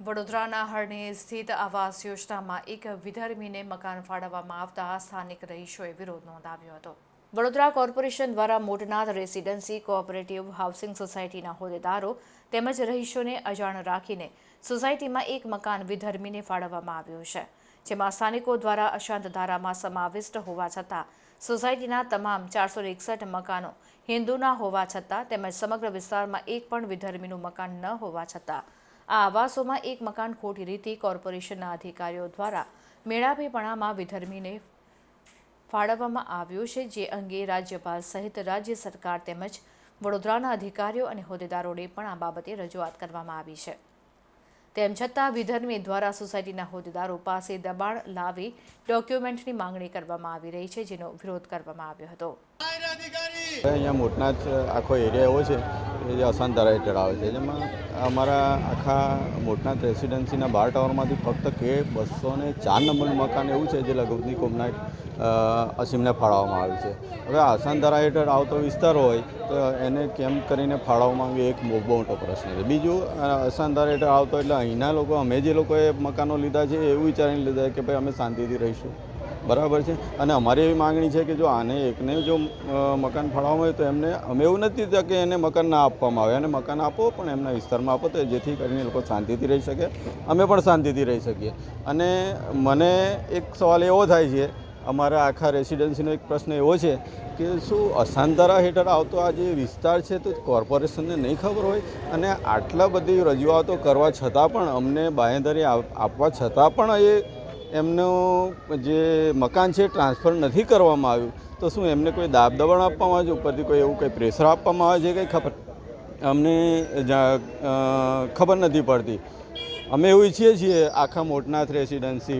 વડોદરાના હરણી સ્થિત આવાસ યોજનામાં એક વિધર્મીને મકાન ફાળવવામાં આવતા સ્થાનિક રહીશોએ વિરોધ નોંધાવ્યો હતો. વડોદરા કોર્પોરેશન દ્વારા મોટનાથ રેસિડેન્સી કોઓપરેટિવ હાઉસિંગ સોસાયટીના હોદ્દેદારો તેમજ રહીશોને અજાણ રાખીને સોસાયટીમાં એક મકાન વિધર્મીને ફાળવવામાં આવ્યું છે. જેમાં સ્થાનિકો દ્વારા અશાંત ધારામાં સમાવિષ્ટ હોવા છતાં, સોસાયટીના તમામ ચારસો એકસઠ મકાનો હિન્દુના હોવા છતાં તેમજ સમગ્ર વિસ્તારમાં એક પણ વિધર્મીનું મકાન ન હોવા છતાં, આ આવાસોમાં એક મકાન ખોટી રીતે કોર્પોરેશનના અધિકારીઓ દ્વારા મેળાપીપણામાં વિધર્મીને ફાળવવામાં આવ્યું છે, જે અંગે રાજ્યપાલ સહિત રાજ્ય સરકાર તેમજ વડોદરાના અધિકારીઓ અને હોદ્દેદારોને પણ આ બાબતે રજૂઆત કરવામાં આવી છે. તેમ છતાં વિધર્મી દ્વારા સોસાયટીના હોદ્દેદારો પાસે દબાણ લાવી ડોક્યુમેન્ટની માંગણી કરવામાં આવી રહી છે, જેનો વિરોધ કરવામાં આવ્યો હતો. અહીંયા મોટનાથ આખો એરિયા એવો છે કે જે અસાનધારા હેઠળ આવે છે જેમાં અમારા આખા મોટનાથ રેસિડેન્સીના બાર ટાવરમાંથી ફક્ત કે બસો ને ચાર નંબરનું મકાન એવું છે જે લઘુની કોમના અસીમને ફાળવવામાં આવ્યું છે. હવે આસાનધારા હેઠળ આવતો વિસ્તાર હોય તો એને કેમ કરીને ફાળવવામાં આવ્યું એક બહુ મોટો પ્રશ્ન છે. બીજું અ, આસાનધારા હેઠળ આવતો એટલે અહીંના લોકો અમે જે લોકોએ મકાનો લીધા છે એવું વિચારીને લીધા કે ભાઈ અમે શાંતિથી રહીશું. બરાબર છે. અને અમારી એવી માગણી છે કે જો આને એકને જો મકાન ફાળવવામાં આવે તો એમને, અમે એવું નથી કે એને મકાન ના આપવામાં આવે. અને મકાન આપો, પણ એમના વિસ્તારમાં આપો તો જેથી કરીને લોકો શાંતિથી રહી શકે. અમે પણ શાંતિથી રહી શકીએ. અને મને એક સવાલ એવો થાય છે, અમારા આખા રેસિડેન્સીનો એક પ્રશ્ન એવો છે કે શું અશાંતરા હેઠળ આવતો આ જે વિસ્તાર છે તો કોર્પોરેશનને નહીં ખબર હોય? અને આટલા બધી રજૂઆતો કરવા છતાં પણ અમને બાંહેધરી આપ- આપવા છતાં પણ એ એમનું જે મકાન છે ટ્રાન્સફર નથી કરવામાં આવ્યું, તો શું એમને કોઈ દાબ દબાણ આપવામાં આવે છે? ઉપરથી કોઈ એવું કંઈ પ્રેશર આપવામાં આવે છે કંઈ ખબર? અમને ખબર નથી પડતી. અમે એવું ઈચ્છીએ છીએ, આખા મોટનાથ રેસિડન્સી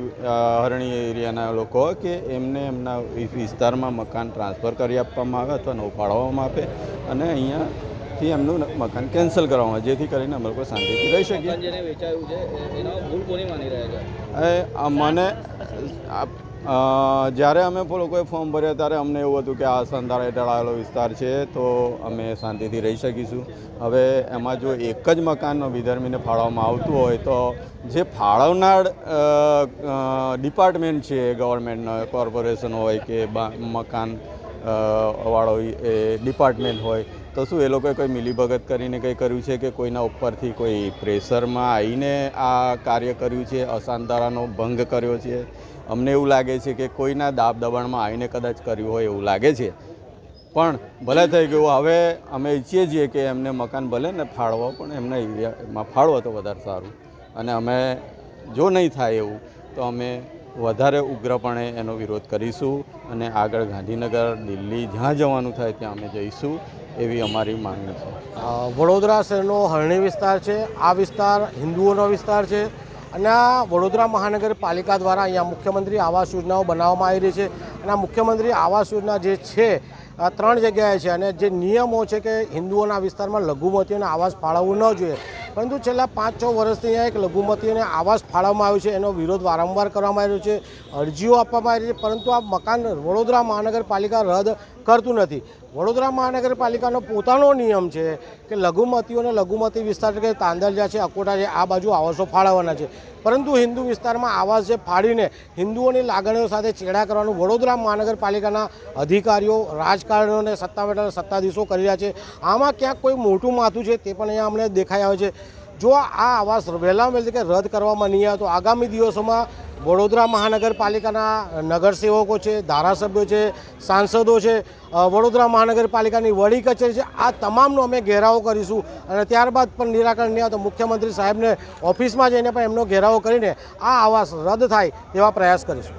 હરણી એરિયાના લોકો કે એમને એમના વિસ્તારમાં મકાન ટ્રાન્સફર કરી આપવામાં આવે અથવા ફાળવવામાં આપે અને અહીંયાથી એમનું મકાન કેન્સલ કરવામાં જેથી કરીને અમે લોકો શાંતિથી રહી શકીએ. માની જ્યારે અમે લોકોએ ફોર્મ ભર્યા ત્યારે અમને એવું હતું કે આ સંધારા હેઠળ આવેલો વિસ્તાર છે તો અમે શાંતિથી રહી શકીશું. હવે એમાં જો એક જ મકાનનો વિધર્મીને ફાળવવામાં આવતું હોય તો જે ફાળવનાર ડિપાર્ટમેન્ટ છે ગવર્મેન્ટનો કોર્પોરેશન હોય કે મકાન વાળો એ ડિપાર્ટમેન્ટ હોય તો શું એ લોકોએ કોઈ મિલીભગત કરીને કંઈ કર્યું છે કે કોઈના ઉપરથી કોઈ પ્રેશરમાં આવીને આ કાર્ય કર્યું છે અશાંતારાનો ભંગ કર્યો છે? અમને એવું લાગે છે કે કોઈના દાબ દબાણમાં આવીને કદાચ કર્યું હોય એવું લાગે છે. પણ ભલે થઈ ગયું, હવે અમે ઈચ્છીએ છીએ કે એમને મકાન ભલે ને ફાળવો, પણ એમના એરિયામાં ફાળવો તો વધારે સારું. અને અમે જો નહીં થાય એવું, તો અમે વધારે ઉગ્રપણે એનો વિરોધ કરીશું અને આગળ ગાંધીનગર, દિલ્હી જ્યાં જવાનું થાય ત્યાં અમે જઈશું એવી અમારી માંગણી છે. વડોદરા શહેરનો હરણી વિસ્તાર છે, આ વિસ્તાર હિન્દુઓનો વિસ્તાર છે અને આ વડોદરા મહાનગરપાલિકા દ્વારા અહીંયા મુખ્યમંત્રી આવાસ યોજનાઓ બનાવવામાં આવી રહી છે અને આ મુખ્યમંત્રી આવાસ યોજના જે છે ત્રણ જગ્યાએ છે અને જે નિયમો છે કે હિન્દુઓના વિસ્તારમાં લઘુમતીઓને આવાસ ફાળવવું ન જોઈએ પરંતુ છેલ્લા પાંચ છ વર્ષથી અહીંયા એક લઘુમતીઓને આવાસ ફાળવવામાં આવ્યો છે. એનો વિરોધ વારંવાર કરવામાં આવ્યો છે. અરજીઓ આપવામાં આવી છે. પરંતુ આ મકાન વડોદરા મહાનગરપાલિકા રદ કરતું નથી. વડોદરા મહાનગરપાલિકાનો પોતાનો નિયમ છે કે લઘુમતીઓને લઘુમતી વિસ્તાર કે તાંદરજા છે, અકોટા છે, આ બાજુ આવાસો ફાળવવાના છે. પરંતુ હિન્દુ વિસ્તારમાં આવાસ જે ફાળીને હિન્દુઓની લાગણીઓ સાથે ચેડા કરવાનું વડોદરા મહાનગરપાલિકાના અધિકારીઓ રાજકારણીઓ અને સત્તાવેઠા સત્તાધીશો કરી રહ્યા છે. આમાં ક્યાંક કોઈ મોટું માથું છે તે પણ અહીંયા અમને દેખાઈ આવે છે. જો આ આવાસ વહેલા વહેલી કે રદ કરવામાં નહીં આવે તો આગામી દિવસોમાં વડોદરા મહાનગરપાલિકાના નગરસેવકો છે, ધારાસભ્યો છે, સાંસદો છે વડોદરા મહાનગરપાલિકાની વડી કચેરી છે. આ તમામનો અમે ઘેરાવો કરીશું અને ત્યારબાદ પણ નિરાકરણ નહીં આવે તો મુખ્યમંત્રી સાહેબને ઓફિસમાં જઈને પણ એમનો ઘેરાવો કરીને આ આવાસ રદ થાય તેવા પ્રયાસ કરીશું.